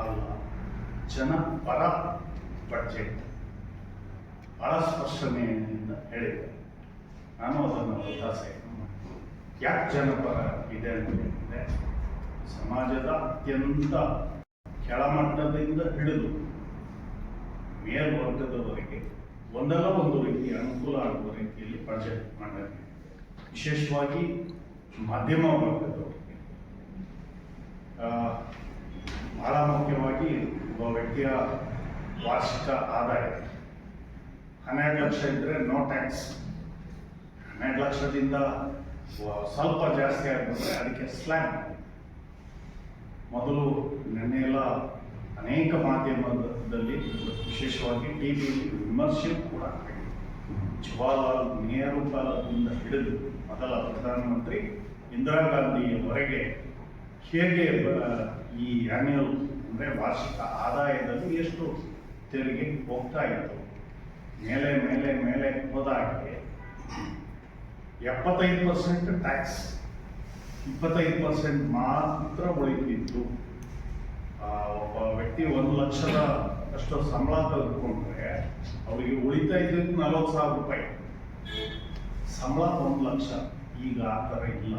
ಅಲ್ಲ. ಜನಪರ ಬಡ್ಜೆಟ್ ಬಹಳ ಸ್ಪಷ್ಟನೆಯಿಂದ ಹೇಳಿದೆ. ನಾನು ಅದನ್ನು ಒತ್ತಾಸೆ. ಯಾಕೆ ಜನಪರ ಇದೆ ಅಂತ ಸಮಾಜದ ಅತ್ಯಂತ ಕೆಳಮಟ್ಟದಿಂದ ಹಿಡಿದು ಮೇಲ್ವರ್ಗದವರೆಗೆ ಒಂದಲ್ಲ ಒಂದು ರೀತಿ ಅನುಕೂಲ ಆಗುವ ರೀತಿಯಲ್ಲಿ ಬಜೆಟ್ ಮಾಡಲಾಗಿದೆ ವಿಶೇಷವಾಗಿ ಮಧ್ಯಮ ವರ್ಗದವರಿಗೆ. ಬಹಳ ಮುಖ್ಯವಾಗಿ ಒಬ್ಬ ವ್ಯಕ್ತಿಯ ವಾರ್ಷಿಕ ಆದಾಯ. ಹನ್ನೆರಡು ಲಕ್ಷ ಇದ್ದರೆ ನೋ ಟ್ಯಾಕ್ಸ್ ಹನ್ನೆರಡು ಲಕ್ಷದಿಂದ ಸ್ವಲ್ಪ ಜಾಸ್ತಿ ಆಗಿಬಿಟ್ರೆ ಅದಕ್ಕೆ ಸ್ಲ್ಯಾಬ್ ಮೊದಲು ನಿನ್ನೆ ಎಲ್ಲ ಅನೇಕ ಮಾಧ್ಯಮದಲ್ಲಿ ವಿಶೇಷವಾಗಿ ಟಿ ವಿ ವಿಮರ್ಶೆ ಕೂಡ ಜವಾಹರ್ಲಾಲ್ ನೆಹರು ಕಾಲದಿಂದ ಹಿಡಿದು ಮೊದಲ ಪ್ರಧಾನಮಂತ್ರಿ ಇಂದಿರಾ ಗಾಂಧಿಯವರೆಗೆ ಹೇಗೆ ಈ ಆನ್ಯುವಲ್ ಅಂದರೆ ವಾರ್ಷಿಕ ಆದಾಯದಲ್ಲಿ ಎಷ್ಟು ತೆರಿಗೆ ಹೋಗ್ತಾ ಇತ್ತು? ಮೇಲೆ ಮೇಲೆ ಮೇಲೆ ಹೋದಾಗೆ ಎಪ್ಪತ್ತೈದು ಪರ್ಸೆಂಟ್ ಟ್ಯಾಕ್ಸ್ ಇಪ್ಪತ್ತೈದು ಪರ್ಸೆಂಟ್ ಮಾತ್ರ ಉಳಿತಿತ್ತು. ಒಬ್ಬ ವ್ಯಕ್ತಿ ಒಂದು ಲಕ್ಷದ ಅಷ್ಟು ಸಂಬಳ ತೆಗೆದುಕೊಂಡ್ರೆ ಅವರಿಗೆ ಉಳಿತಾ ಇದ್ದಿದ್ದು ನಲವತ್ತು ಸಾವಿರ ರೂಪಾಯಿ. ಸಂಬಳ ಒಂದು ಲಕ್ಷ. ಈಗ ಆ ಥರ ಇಲ್ಲ.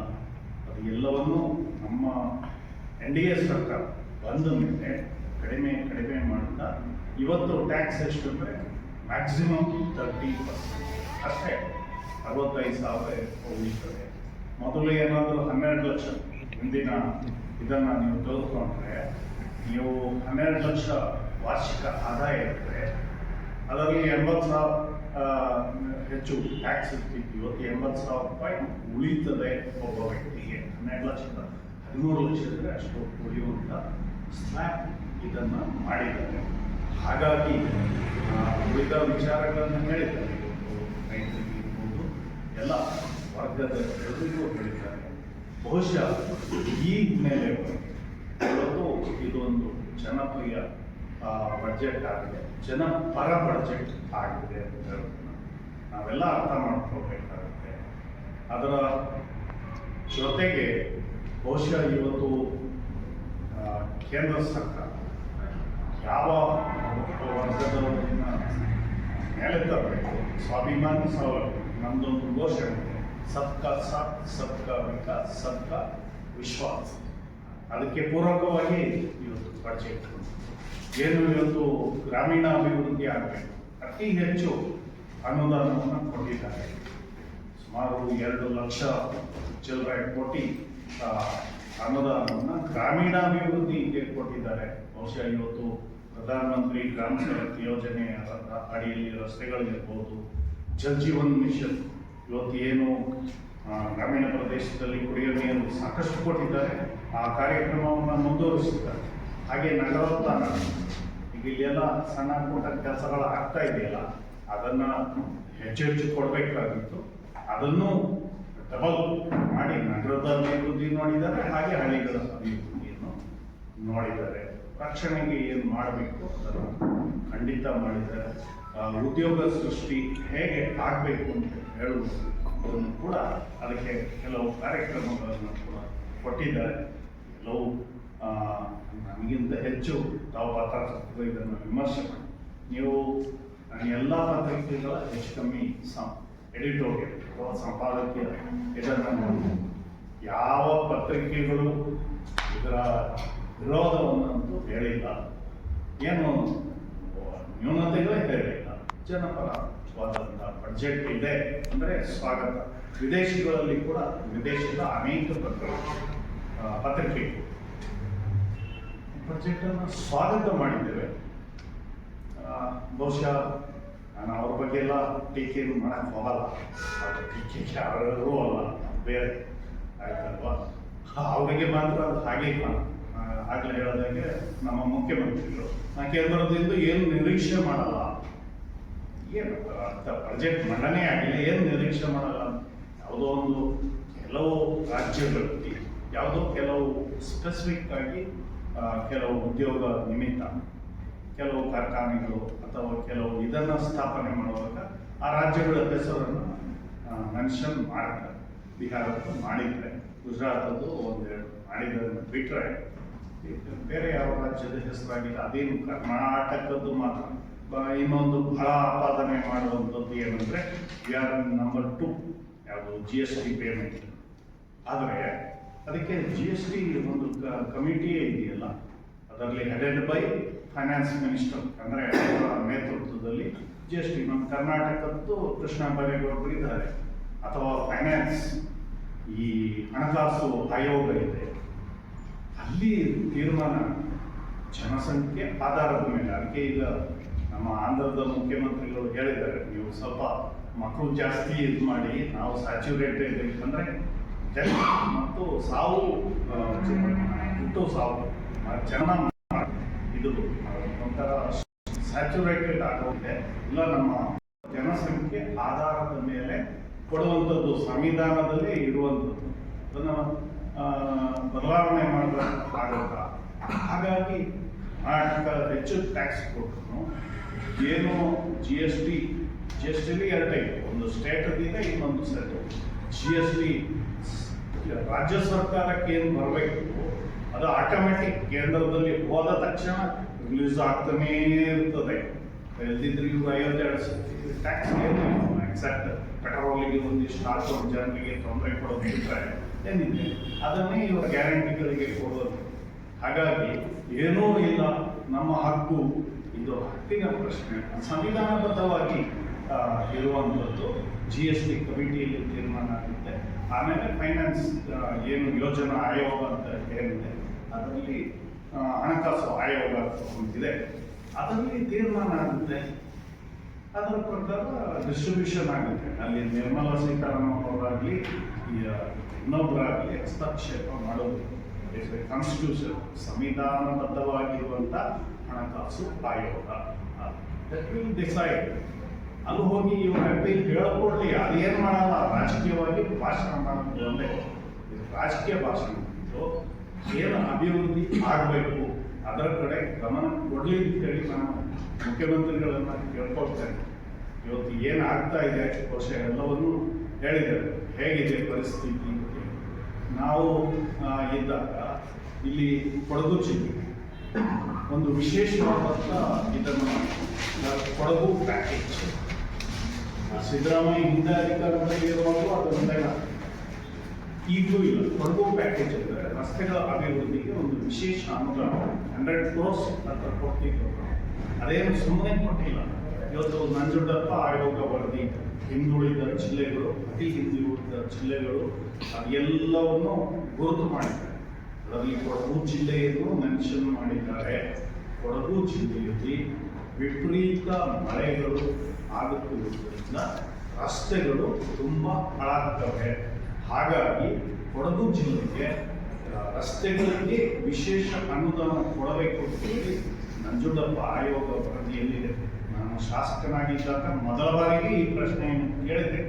ಅದು ಎಲ್ಲವನ್ನೂ ನಮ್ಮ ಎನ್ ಡಿ ಎ ಸರ್ಕಾರ ಬಂದ ಮೇಲೆ ಕಡಿಮೆ ಕಡಿಮೆ ಮಾಡ್ತಾ ಇವತ್ತು ಟ್ಯಾಕ್ಸ್ ಎಷ್ಟು ಅಂದರೆ ಮ್ಯಾಕ್ಸಿಮಮ್ ತರ್ಟಿ ಪರ್ಸೆಂಟ್ ಅಷ್ಟೇ, ಅರವತ್ತೈದು ಸಾವಿರ ಹೋಗಿರ್ತದೆ. ಮೊದಲು ಏನಾದರೂ ಹನ್ನೆರಡು ಲಕ್ಷ ಮುಂದಿನ ಇದನ್ನು ನೀವು ತೆಗೆದುಕೊಂಡ್ರೆ, ನೀವು ಹನ್ನೆರಡು ಲಕ್ಷ ವಾರ್ಷಿಕ ಆದಾಯ ಇದ್ದರೆ ಅದರಲ್ಲಿ ಎಂಬತ್ತು ಸಾವಿರ ಹೆಚ್ಚು ಟ್ಯಾಕ್ಸ್ ಇರ್ತಿತ್ತು. ಇವತ್ತು ಎಂಬತ್ತು ಸಾವಿರ ರೂಪಾಯಿ ಉಳಿತದೆ ಒಬ್ಬ ವ್ಯಕ್ತಿಗೆ. ಹನ್ನೆರಡು ಲಕ್ಷದ ಹದಿಮೂರು ಲಕ್ಷ ಅಷ್ಟು ಉಳಿಯುವಂಥ ಸ್ಲ್ಯಾಬ್ ಇದನ್ನು ಮಾಡಿದ್ದಾರೆ. ಹಾಗಾಗಿ ಉಳಿದ ವಿಚಾರಗಳನ್ನು ಹೇಳಿದ್ದಾರೆ. ರೈತರಿಗೆ ಇರ್ಬೋದು, ಎಲ್ಲ ವರ್ಗದ ಎಲ್ಲರಿಗೂ ಹೇಳಿದ್ದಾರೆ. ಬಹುಶಃ ಈ ಮೇಲೆ ಇವತ್ತು ಇದೊಂದು ಜನಪ್ರಿಯ ಬಡ್ಜೆಟ್ ಆಗಿದೆ. ಜನಪರ ಬಡ್ಜೆಟ್ ಆಗಿದೆ ಅಂತ ಹೇಳೋದನ್ನ ನಾವೆಲ್ಲ ಅರ್ಥ ಮಾಡ್ಕೋಬೇಕಾಗುತ್ತೆ ಅದರ ಜೊತೆಗೆ ಬಹುಶಃ ಇವತ್ತು ಕೇಂದ್ರ ಸರ್ಕಾರ ಯಾವ ವರ್ಗದವರನ್ನ ಮೇಲೆ ತರಬೇಕು ಸ್ವಾಭಿಮಾನಿ ಸವಾಲು ನಮ್ದೊಂದು ಘೋಷಣೆ ಸಬ್ಕಾ ಸಾಥ್, ಸಬ್ಕಾ ವಿಕಾಸ್, ಸಬ್ಕಾ ವಿಶ್ವಾಸ. ಅದಕ್ಕೆ ಪೂರಕವಾಗಿ ಇವತ್ತು ಬಜೆಟ್ ಏನು ಇವತ್ತು ಗ್ರಾಮೀಣ ಅಭಿವೃದ್ಧಿ ಆಗಬೇಕು? ಅತಿ ಹೆಚ್ಚು ಅನುದಾನವನ್ನು ಕೊಟ್ಟಿದ್ದಾರೆ. ಸುಮಾರು ಎರಡು ಲಕ್ಷ ಚಿಲ್ಲರೆ ಕೋಟಿ ಅನುದಾನವನ್ನು ಗ್ರಾಮೀಣಾಭಿವೃದ್ಧಿಗೆ ಕೊಟ್ಟಿದ್ದಾರೆ ಬಹುಶಃ ಇವತ್ತು ಪ್ರಧಾನಮಂತ್ರಿ ಗ್ರಾಮ ಸಡಕ್ ಯೋಜನೆ ಅಡಿಯಲ್ಲಿ ರಸ್ತೆಗಳಿರ್ಬೋದು. ಜಲ್ ಜೀವನ್ ಮಿಷನ್ ಇವತ್ತು ಏನು ಗ್ರಾಮೀಣ ಪ್ರದೇಶದಲ್ಲಿ ಕುಡಿಯುವ ನೀರು ಸಾಕಷ್ಟು ಕೊಟ್ಟಿದ್ದಾರೆ. ಆ ಕಾರ್ಯಕ್ರಮವನ್ನು ಮುಂದುವರಿಸಿದ್ದಾರೆ. ಹಾಗೆ ನಗರೋತ್ಥಾನ. ಈಗ ಇಲ್ಲೆಲ್ಲ ಸಣ್ಣ ಪುಟ್ಟ ಕೆಲಸಗಳು ಆಗ್ತಾ ಇದೆಯಲ್ಲ, ಅದನ್ನ ಹೆಚ್ಚು ಹೆಚ್ಚು ಕೊಡಬೇಕಾಗಿತ್ತು. ಅದನ್ನು ಡಬಲ್ ಮಾಡಿ ನಗರದ ಅಭಿವೃದ್ಧಿ ನೋಡಿದ್ದಾರೆ, ಹಾಗೆ ಹಳ್ಳಿಗಳ ಅಭಿವೃದ್ಧಿಯನ್ನು ನೋಡಿದ್ದಾರೆ. ರಕ್ಷಣೆಗೆ ಏನು ಮಾಡಬೇಕು ಅದನ್ನು ಖಂಡಿತ ಮಾಡಿದ್ದಾರೆ ಉದ್ಯೋಗ ಸೃಷ್ಟಿ ಹೇಗೆ ಆಗಬೇಕು ಅಂತ ಹೇಳುವುದು, ಅದನ್ನು ಕೂಡ ಅದಕ್ಕೆ ಕೆಲವು ಕಾರ್ಯಕ್ರಮಗಳನ್ನು ಕೂಡ ಕೊಟ್ಟಿದ್ದಾರೆ. ಕೆಲವು ನಮಗಿಂತ ಹೆಚ್ಚು ತಾವು ಪತ್ರಕರ್ತರು ಇದನ್ನು ವಿಮರ್ಶೆ ಮಾಡಿ. ನೀವು ಎಲ್ಲ ಪತ್ರಿಕೆಗಳ ಹೆಚ್ಚು ಕಮ್ಮಿ ಸಂ ಎಡಿಟೋರಿಯಲ್ ಅಥವಾ ಸಂಪಾದಕೀಯ ಇದನ್ನು ಯಾವ ಪತ್ರಿಕೆಗಳು ಇದರ ವಿರೋಧವನ್ನಂತೂ ಹೇಳಿಲ್ಲ. ಏನು ನ್ಯೂನತೆಗಳೇ ಹೇಳಿಲ್ಲ. ಜನಪರವಾದಂಥ ಬಜೆಟ್ ಇದೆ ಅಂದರೆ ಸ್ವಾಗತ. ವಿದೇಶಿಗಳಲ್ಲಿ ಕೂಡ ವಿದೇಶದ ಅನೇಕ ಪತ್ರ ಆ, ಪತ್ರಿಕೆಗಳು ಬಜೆಟನ್ನು ಸ್ವಾಗತ ಮಾಡಿದ್ದೇವೆ. ಬಹುಶಃ ನಾನು ಅವ್ರ ಬಗ್ಗೆ ಎಲ್ಲ ಟೀಕೆಯನ್ನು ಮಾಡಕ್ಕೆ ಹೋಗಲ್ಲ. ಅವ್ರ ಟೀಕೆ ಯಾರು ಅಲ್ಲ ಬೇರೆ. ಆಯ್ತಲ್ವಾ? ಅವರಿಗೆ ಮಾತ್ರ ಅದು ಹಾಗೆ ಆ, ಆಗ್ಲೇ ಹೇಳಿದಾಗೆ ನಮ್ಮ ಮುಖ್ಯಮಂತ್ರಿಗಳು. ನಾ ಕೇಂದ್ರದಿಂದ ಏನು ನಿರೀಕ್ಷೆ ಮಾಡಲ್ಲ. ಏನು ಅಂತ ಬಜೆಟ್ ಮಂಡನೆ ಆಗಿಲ್ಲ ಏನು ನಿರೀಕ್ಷೆ ಮಾಡಲ್ಲ. ಯಾವುದೋ ಒಂದು ಕೆಲವು ರಾಜ್ಯಗಳಲ್ಲಿ ಯಾವುದೋ ಕೆಲವು ಸ್ಪೆಸಿಫಿಕ್ ಆಗಿ ಕೆಲವು ಉದ್ಯೋಗ ನಿಮಿತ್ತ ಕೆಲವು ಕಾರ್ಖಾನೆಗಳು ಅಥವಾ ಕೆಲವು ಇದನ್ನು ಸ್ಥಾಪನೆ ಮಾಡುವಾಗ ಆ ರಾಜ್ಯಗಳ ಹೆಸರನ್ನು ಮೆನ್ಷನ್ ಮಾಡ್ತಾರೆ. ಬಿಹಾರದ್ದು ಮಾಡಿದ್ರೆ, ಗುಜರಾತದ್ದು ಒಂದೆರಡು ಮಾಡಿದ್ರೆ ಬಿಟ್ಟರೆ ಬೇರೆ ಯಾವ ರಾಜ್ಯದ ಹೆಸರಾಗಿಲ್ಲ, ಅದೇನು ಕರ್ನಾಟಕದ್ದು ಮಾತ್ರ. ಇನ್ನೊಂದು ಬಹಳ ಆಪಾದನೆ ಮಾಡುವಂಥದ್ದು ಏನಂದ್ರೆ ವಿ ಆರ್ ನಂಬರ್ ಟು ಯಾವುದು ಜಿ ಎಸ್ ಟಿ ಪೇಮೆಂಟ್ ಆದರೆ, ಅದಕ್ಕೆ ಜಿ ಎಸ್ ಟಿ ಒಂದು ಕಮಿಟಿಯೇ ಇದೆಯಲ್ಲ. ಅದರಲ್ಲಿ ಹೆಡೆಡ್ ಬೈ ಫೈನಾನ್ಸ್ ಮಿನಿಸ್ಟರ್ ಅಂದರೆ ನೇತೃತ್ವದಲ್ಲಿ ಜಿ ಎಸ್ ಟಿ ನಮ್ಮ ಕರ್ನಾಟಕದ್ದು ಕೃಷ್ಣ ಬೈರೇಗೌಡರು ಇದ್ದಾರೆ. ಅಥವಾ ಫೈನಾನ್ಸ್ ಈ ಹಣಕಾಸು ಆಯೋಗ ಇದೆ. ಅಲ್ಲಿ ತೀರ್ಮಾನ ಜನಸಂಖ್ಯೆ ಆಧಾರದ ಮೇಲೆ, ಅದಕ್ಕೆ ಈಗ ನಮ್ಮ ಆಂಧ್ರದ ಮುಖ್ಯಮಂತ್ರಿಗಳು ಹೇಳಿದ್ದಾರೆ, ನೀವು ಸ್ವಲ್ಪ ಮಕ್ಕಳು ಜಾಸ್ತಿ ಇದು ಮಾಡಿ, ನಾವು ಸ್ಯಾಚುರೇಟೆಡ್ ಡೆತ್ ಮತ್ತು ಸಾವು ಹುಟ್ಟು ಸಾವು. ಜನ ಇದು ಒಂಥರ ಸ್ಯಾಚುರೇಟೆಡ್ ಆಗೋದಿದೆ ಇಲ್ಲ, ನಮ್ಮ ಜನಸಂಖ್ಯೆ ಆಧಾರದ ಮೇಲೆ ಕೊಡುವಂಥದ್ದು, ಸಂವಿಧಾನದಲ್ಲಿ ಇರುವಂಥದ್ದು. ಅದನ್ನು ಬದಲಾವಣೆ ಮಾಡಬೇಕಾಗುತ್ತಾ ಹಾಗಾಗಿ ಕರ್ನಾಟಕ ಹೆಚ್ಚು ಟ್ಯಾಕ್ಸ್ ಕೊಟ್ಟರು ಏನು G S T G S ಟಿಲಿ ಎರಡು ಒಂದು ಸ್ಟೇಟ್ ಇದೆ, ಇನ್ನೊಂದು ಸೆಟ್ ಜಿ ಎಸ್ ಟಿ ರಾಜ್ಯ ಸರ್ಕಾರಕ್ಕೆ ಏನು ಬರಬೇಕು? ಅದು ಆಟೋಮ್ಯಾಟಿಕ್ ಕೇಂದ್ರದಲ್ಲಿ ಹೋದ ತಕ್ಷಣ ರಿಲೀಸ್ ಆಗ್ತಾನೇ ಇರ್ತದೆ. ಎಲ್ದಿದ್ರೆ ಇವ್ರು ಐವತ್ತೆರಡು ಟ್ಯಾಕ್ಸ್ ಏನು ಎಕ್ಸಾಕ್ಟ್ ಪೆಟ್ರೋಲಿಗೆ ಒಂದಿಷ್ಟು ಹಾಕೋದು ಜನರಿಗೆ ತೊಂದರೆ ಕೊಡೋದು ಬಿಟ್ಟರೆ ಏನಿದೆ? ಅದನ್ನೇ ಇವರ ಗ್ಯಾರಂಟಿಗಳಿಗೆ ಕೊಡೋದು. ಹಾಗಾಗಿ ಏನೂ ಇಲ್ಲ. ನಮ್ಮ ಹಕ್ಕು. ಇದು ಹಕ್ಕಿನ ಪ್ರಶ್ನೆ. ಸಂವಿಧಾನಬದ್ಧವಾಗಿ ಇರುವಂಥದ್ದು ಜಿ ಎಸ್ ಟಿ ಕಮಿಟಿಯಲ್ಲಿ ತೀರ್ಮಾನ ಆಮೇಲೆ ಫೈನಾನ್ಸ್ ಏನು ಯೋಜನಾ ಆಯೋಗ ಅಂತ ಏನಿದೆ ಅದರಲ್ಲಿ ಹಣಕಾಸು ಆಯೋಗ ಇದೆ ಅದರಲ್ಲಿ ತೀರ್ಮಾನ ಆಗುತ್ತೆ. ಅದರ ಪ್ರಕಾರ ಡಿಸ್ಟ್ರಿಬ್ಯೂಷನ್ ಆಗುತ್ತೆ. ಅಲ್ಲಿ ನಿರ್ಮಲಾ ಸೀತಾರಾಮನ್ ಅವರಾಗಲಿ ಇನ್ನೊಬ್ಬರಾಗಲಿ ಹಸ್ತಕ್ಷೇಪ ಮಾಡೋದು. ಕಾನ್ಸ್ಟಿಟ್ಯೂಷನ್ ಸಂವಿಧಾನಬದ್ಧವಾಗಿರುವಂಥ ಹಣಕಾಸು ಆಯೋಗ. ಡಿಸೈಡ್ ಅಲ್ಲಿ ಹೋಗಿ ಇವ್ರ ಅಪೀಲ್ ಹೇಳ್ಕೊಡ್ಲಿ ಅದೇನು ಮಾಡಲ್ಲ, ರಾಜಕೀಯವಾಗಿ ಭಾಷಣ ಮಾಡೋದು ಇದು ರಾಜಕೀಯ ಭಾಷಣ ಇದು ಏನು ಅಭಿವೃದ್ಧಿ ಆಗಬೇಕು, ಅದರ ಕಡೆ ಗಮನ ಕೊಡ್ಲಿ ಅಂತ ಹೇಳಿ ನಾನು ಮುಖ್ಯಮಂತ್ರಿಗಳನ್ನ ಕೇಳ್ಕೊಳ್ತೇನೆ ಇವತ್ತು ಏನು ಆಗ್ತಾ ಇದೆ, ಬಹುಶಃ ಎಲ್ಲವನ್ನೂ ಹೇಳಿದ್ದಾರೆ. ಹೇಗಿದೆ ಪರಿಸ್ಥಿತಿ ನಾವು ಇದ್ದಾಗ ಇಲ್ಲಿ ಕೊಡಗು ಜಿಲ್ಲೆ, ಒಂದು ವಿಶೇಷವಾದಂಥ ಇದನ್ನು ಕೊಡಗು ಪ್ಯಾಕೇಜ್ ಸಿದ್ದರಾಮಯ್ಯ ಹಿಂದೆ ಅಧಿಕಾರದಲ್ಲಿ ಇರುವಾಗಲೂ ಅದೊಂದೆಲ್ಲ ಈಗಲೂ ಇಲ್ಲ. ಕೊಡಗು ಪ್ಯಾಕೇಜ್ ಅಂದರೆ ರಸ್ತೆಗಳ ಅಭಿವೃದ್ಧಿಗೆ ಒಂದು ವಿಶೇಷ ಅನುದಾನ. ಹಂಡ್ರೆಡ್ ಕ್ರೋರ್ಸ್ ಹತ್ರ ಕೊಡ್ತಿದ್ರು ಅದೇನು ಸುಮ್ಮನೆ ಕೊಟ್ಟಿಲ್ಲ. ಇವತ್ತು ನಂಜುಂಡಪ್ಪ ಆಯೋಗ ವರದಿ, ಹಿಂದುಳಿದ ಜಿಲ್ಲೆಗಳು, ಅತಿ ಹಿಂದುಳಿದ ಜಿಲ್ಲೆಗಳು ಅದೆಲ್ಲವನ್ನು ಗುರುತು ಮಾಡಿದ್ದಾರೆ. ಅದರಲ್ಲಿ ಕೊಡಗು ಜಿಲ್ಲೆಯನ್ನು ಮೆನ್ಷನ್ ಮಾಡಿದ್ದಾರೆ. ಕೊಡಗು ಜಿಲ್ಲೆಯಲ್ಲಿ ವಿಪರೀತ ಮಳೆಗಳು ಆಗುತ್ತಿರುವುದರಿಂದ ರಸ್ತೆಗಳು ತುಂಬ ಹಾಳಾಗ್ತವೆ ಹಾಗಾಗಿ ಕೊಡಗು ಜಿಲ್ಲೆಗೆ ರಸ್ತೆಗಳಿಗೆ ವಿಶೇಷ ಅನುದಾನ ಕೊಡಬೇಕು ಅಂತ ಹೇಳಿ ನಂಜುಂಡಪ್ಪ ಆಯೋಗ ವರದಿಯಲ್ಲಿದೆ. ನಾನು ಶಾಸಕನಾಗಿದ್ದಾಗ ಮೊದಲ ಬಾರಿಗೆ ಈ ಪ್ರಶ್ನೆಯನ್ನು ಕೇಳಿದೆ.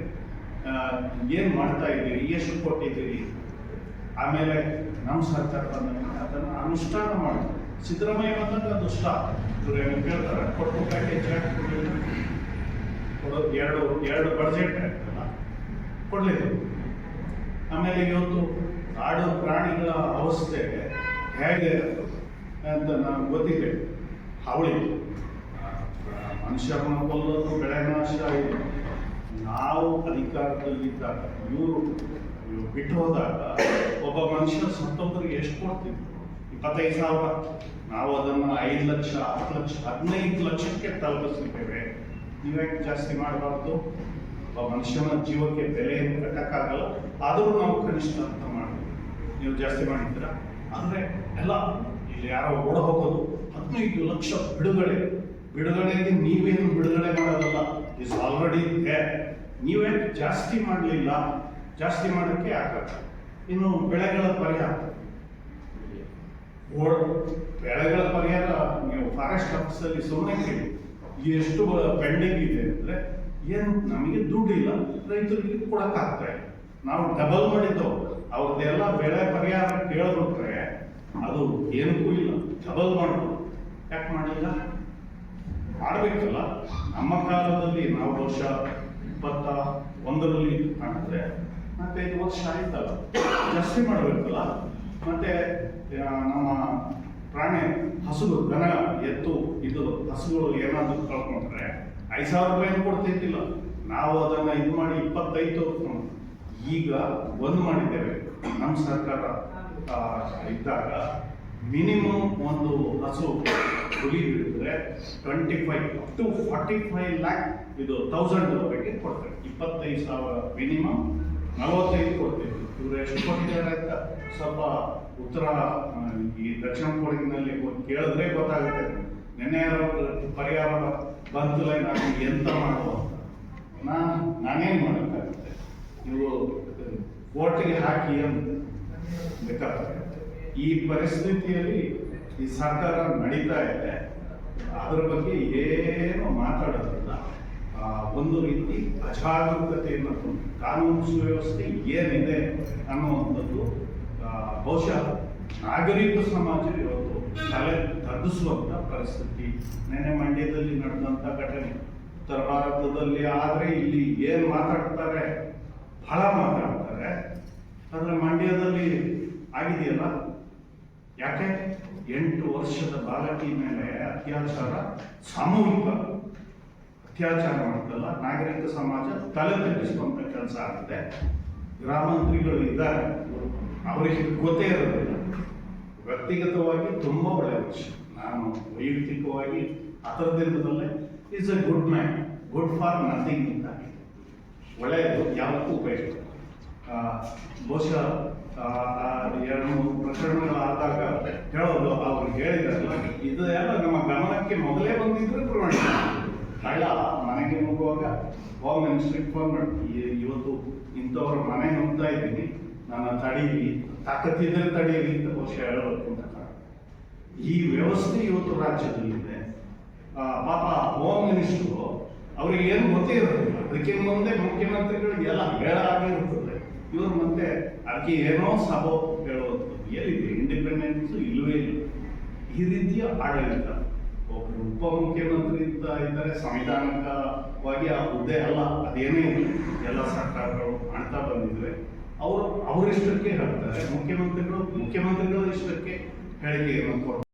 ಏನು ಮಾಡ್ತಾ ಇದ್ದೀರಿ? ಎಷ್ಟು ಕೊಟ್ಟಿದ್ದೀರಿ? ಆಮೇಲೆ ನಮ್ಮ ಸರ್ಕಾರ ಬಂದ ಮೇಲೆ ಅದನ್ನು ಅನುಷ್ಠಾನ ಮಾಡಿದ್ರು ಸಿದ್ದರಾಮಯ್ಯ ಬಂದಾಗ ಅದು ಸ್ಟಾಪ್. ಏನು ಕೇಳ್ತಾರೆ, ಕೊಟ್ಟು ಪ್ಯಾಕೇಜ್ ಕೊಡೋ ಎರಡು ಎರಡು ಬಡ್ಜೆಟ್ ಆಗ್ತಲ್ಲ ಕೊಡ್ಲಿಲ್ಲ ಆಮೇಲೆ ಇವತ್ತು ಕಾಡು ಪ್ರಾಣಿಗಳ ಅವಸ್ಥೆ ಹೇಗೆ ಅಂತ ನಾವು ಗೊತ್ತಿದೆ. ಹಾವಳಿ ಮನುಷ್ಯರನ್ನ ಕೊಲ್ಲೋದು ಬೆಳೆ ನಾಶ ಇದೆ ನಾವು ಅಧಿಕಾರದಲ್ಲಿದ್ದಾಗ ಇವರು ಇವರು ಬಿಟ್ಟು ಹೋದಾಗ ಒಬ್ಬ ಮನುಷ್ಯ ಸತ್ತೊಬ್ಬರಿಗೆ ಎಷ್ಟು ಕೊಡ್ತಿದ್ರು ಇಪ್ಪತ್ತೈದು ಸಾವಿರ. ನಾವು ಅದನ್ನು ಐದು ಲಕ್ಷ, ಹತ್ತು ಲಕ್ಷ, ಹದಿನೈದು ಲಕ್ಷಕ್ಕೆ ತಲುಪಿಸಿದ್ದೇವೆ. ನೀವ್ಯಾಕೆ ಜಾಸ್ತಿ ಮಾಡಬಾರ್ದು. ಒಬ್ಬ ಮನುಷ್ಯನ ಜೀವಕ್ಕೆ ಬೆಲೆಯನ್ನು ಕಟ್ಟಕ್ಕಾಗಲ್ಲ ಆದರೂ ನಾವು ಕನಿಷ್ಠ ಅಂತ ಮಾಡಬೇಕು ನೀವು ಜಾಸ್ತಿ ಮಾಡಿದ್ದೀರಾ? ಅಂದ್ರೆ ಎಲ್ಲ, ಇಲ್ಲಿ ಯಾರೋ ಓಡ ಹೋಗೋದು ಹದಿನೈದು ಲಕ್ಷ ಬಿಡುಗಡೆ. ಬಿಡುಗಡೆಗೆ ನೀವೇನು ಬಿಡುಗಡೆ ಮಾಡೋದಲ್ಲ ಇಸ್ ಆಲ್ರೆಡಿ ನೀವೇ ಜಾಸ್ತಿ ಮಾಡಲಿಲ್ಲ. ಜಾಸ್ತಿ ಮಾಡೋಕ್ಕೆ ಆಗಲ್ಲ. ಇನ್ನು ಬೆಳೆಗಳ ಪರಿಹಾರ. ಬೆಳೆಗಳ ಪರಿಹಾರ ನೀವು ಫಾರೆಸ್ಟ್ ಆಫೀಸಲ್ಲಿ ಸುಮ್ಮನೆ ಕೇಳಿ. ಎಷ್ಟು ಪೆಂಡಿಂಗ್ ಇದೆ ಅಂದ್ರೆ ಏನು ನಮಗೆ ದುಡ್ಡಿಲ್ಲ ರೈತರಿಗೆ ಕೊಡೋಕ್ಕಾಗ್ತಾ ಇಲ್ಲ. ನಾವು ಡಬಲ್ ಮಾಡಿದ್ದು ಅವ್ರದ್ದೆಲ್ಲ ಬೆಳೆ ಪರಿಹಾರ ಕೇಳಿಬಿಟ್ರೆ ಅದು ಏನಕ್ಕೂ ಇಲ್ಲ. ಡಬಲ್ ಮಾಡಿದ್ರು ಯಾಕೆ ಮಾಡಿಲ್ಲ? ಮಾಡಬೇಕಲ್ಲ. ನಮ್ಮ ಕಾಲದಲ್ಲಿ ನಾವು ವರ್ಷ ಇಪ್ಪತ್ತ ಒಂದರಲ್ಲಿ ಮಾಡಿದ್ರೆ ನಾಲ್ಕೈದು ವರ್ಷ ಆಯ್ತಲ್ಲ. ಜಾಸ್ತಿ ಮಾಡಬೇಕಲ್ಲ. ಮತ್ತೆ ನಮ್ಮ ಪ್ರಾಣಿ ಹಸುಗಳು ದನ ಎತ್ತು, ಇದು ಹಸುಗಳು ಏನಾದರೂ ಕಳ್ಕೊಂಡ್ರೆ ಐದು ಸಾವಿರ ರೂಪಾಯಿ ಕೊಡ್ತಿದ್ದಿಲ್ಲ ನಾವು ಅದನ್ನು ಇದು ಮಾಡಿ ಇಪ್ಪತ್ತೈದು ಈಗ ಒಂದು ಮಾಡಿದ್ದೇವೆ. ನಮ್ಮ ಸರ್ಕಾರ ಇದ್ದಾಗ ಮಿನಿಮಮ್ ಒಂದು ಹಸು ಹುಲಿ ಬಿಡಿದ್ರೆ twenty five to forty five lakh ಇದು ತೌಸಂಡ್ ರೂಪಾಯಿಗೆ ಕೊಡ್ತೇವೆ. ಇಪ್ಪತ್ತೈದು ಸಾವಿರ ಮಿನಿಮಮ್ ನಲವತ್ತೈದು ಕೊಡ್ತೀವಿ. ಇವರು ಎಷ್ಟು ಕೊಟ್ಟಿದ್ದಾರೆ ಅಂತ ಸ್ವಲ್ಪ ಉತ್ತರ ಈ ದಕ್ಷಿಣ ಕೊಡಗಿನಲ್ಲಿ ಕೇಳಿದ್ರೆ ಗೊತ್ತಾಗುತ್ತೆ. ನೆನ್ನೆ ಪರಿಹಾರ ಬಂದಿಲ್ಲ ನಾನು ಎಂತ ಮಾಡುವ ನಾನು ನಾನೇನು ಮಾಡೋಕ್ಕಾಗುತ್ತೆ? ನೀವು ಕೋರ್ಟ್ಗೆ ಹಾಕಿ ಅಂತ ಈ ಪರಿಸ್ಥಿತಿಯಲ್ಲಿ ಈ ಸರ್ಕಾರ ನಡೀತಾ ಇದೆ. ಅದರ ಬಗ್ಗೆ ಏನು ಮಾತಾಡೋದಿಲ್ಲ. ಒಂದು ರೀತಿ ಅಜಾಗರೂಕತೆಯನ್ನು ಕಾನೂನು ಸುವ್ಯವಸ್ಥೆ ಏನಿದೆ ಅನ್ನುವಂಥದ್ದು ಬಹುಶಃ ನಾಗರಿಕ ಸಮಾಜ ಇವತ್ತು ತಲೆ ತಗ್ಗಿಸುವಂಥ ಪರಿಸ್ಥಿತಿ ನೆನೆ ಮಂಡ್ಯದಲ್ಲಿ ನಡೆದಂಥ ಘಟನೆ. ಉತ್ತರ ಭಾರತದಲ್ಲಿ ಆದರೆ ಇಲ್ಲಿ ಏನು ಮಾತಾಡ್ತಾರೆ? ಬಹಳ ಮಾತಾಡ್ತಾರೆ. ಆದ್ರೆ ಮಂಡ್ಯದಲ್ಲಿ ಆಗಿದೆಯಲ್ಲ? ಯಾಕೆ? ಎಂಟು ವರ್ಷದ ಬಾಲಕಿ ಮೇಲೆ ಅತ್ಯಾಚಾರ, ಸಾಮೂಹಿಕ ಅತ್ಯಾಚಾರ ಮಾಡ್ತಲ್ಲ. ನಾಗರಿಕ ಸಮಾಜ ತಲೆ ತಗ್ಗಿಸುವಂಥ ಕೆಲಸ ಆಗಿದೆ. ಗ್ರಾಮಾಂತರಿಗಳು ಇದ್ದಾರೆ ಅವರಿಗೆ ಗೊತ್ತೇ ಇರೋದಿಲ್ಲ. ವ್ಯಕ್ತಿಗತವಾಗಿ ತುಂಬಾ ಒಳ್ಳೆಯ ವಿಷಯ ನಾನು ವೈಯಕ್ತಿಕವಾಗಿ ಹತ್ತಿರದಿಂದಲೇ is a good man good for nothing ಅಂತ. ಒಳ್ಳೆಯದು, ಯಾವತ್ತೂ ಉಪಯೋಗ ಬಹುಶಃ ಎರಡು ಪ್ರಕರಣಗಳು ಪ್ರಕರಣಗಳಾದಾಗ ಹೇಳೋದು, ಅವ್ರು ಇದು ಎಲ್ಲ ನಮ್ಮ ಗಮನಕ್ಕೆ ಮೊದಲೇ ಬಂದಿದ್ರೆ ಪ್ರಮಾಣ ಮನೆಗೆ ಹೋಗುವಾಗ ಹೋಮ್ ಮಿನಿಸ್ಟ್ರಿಗೆ ಫೋನ್ ಮಾಡಿ ಇವತ್ತು ಇಂಥವ್ರ ಮನೆ ನುಗ್ತಾ ಇದ್ದೀನಿ. ನಾನು ತಡೀಲಿ ತಾಕತ್ತಿದ್ರೆ ತಡೀಲಿ ಅಂತ ಬಹುಶಃ ಅಂತ ಕಾರಣ. ಈ ವ್ಯವಸ್ಥೆ ಇವತ್ತು ರಾಜ್ಯದಲ್ಲಿದೆ ಪಾಪ ಹೋಮ್ ಮಿನಿಸ್ಟ್ರು ಅವ್ರಿಗೆ ಏನು ಗೊತ್ತೇ ಇರೋದಿಲ್ಲ. ಅದಕ್ಕೆ ಮುಂದೆ ಮುಖ್ಯಮಂತ್ರಿಗಳು ಎಲ್ಲ ಹೇಳ ಇರ್ತದೆ ಇವ್ರ ಮತ್ತೆ ಅದಕ್ಕೆ ಏನೋ ಸಭೋ ಹೇಳುವಂಥದ್ದು ಎಲ್ಲಿದೆ? ಇಂಡಿಪೆಂಡೆನ್ಸ್ ಇಲ್ಲವೇ ಇಲ್ಲ. ಈ ರೀತಿಯ ಆಡಳಿತ. ಒಬ್ಬರು ಉಪಮುಖ್ಯಮಂತ್ರಿ ಅಂತ ಇದ್ದಾರೆ, ಸಂವಿಧಾನಿಕವಾಗಿ ಆ ಹುದ್ದೆ ಅಲ್ಲ, ಅದೇನೇ ಇರಲಿ ಎಲ್ಲ ಸರ್ಕಾರಗಳು ಮಾಡ್ತಾ ಬಂದಿದ್ರೆ ಅವರು ಅವರಿಷ್ಟಕ್ಕೆ ಹೇಳ್ತಾರೆ. ಮುಖ್ಯಮಂತ್ರಿಗಳು ಮುಖ್ಯಮಂತ್ರಿಗಳ ಇಷ್ಟಕ್ಕೆ ಹೇಳಿಕೆಯನ್ನು ಕೊಡ್ತಾರೆ.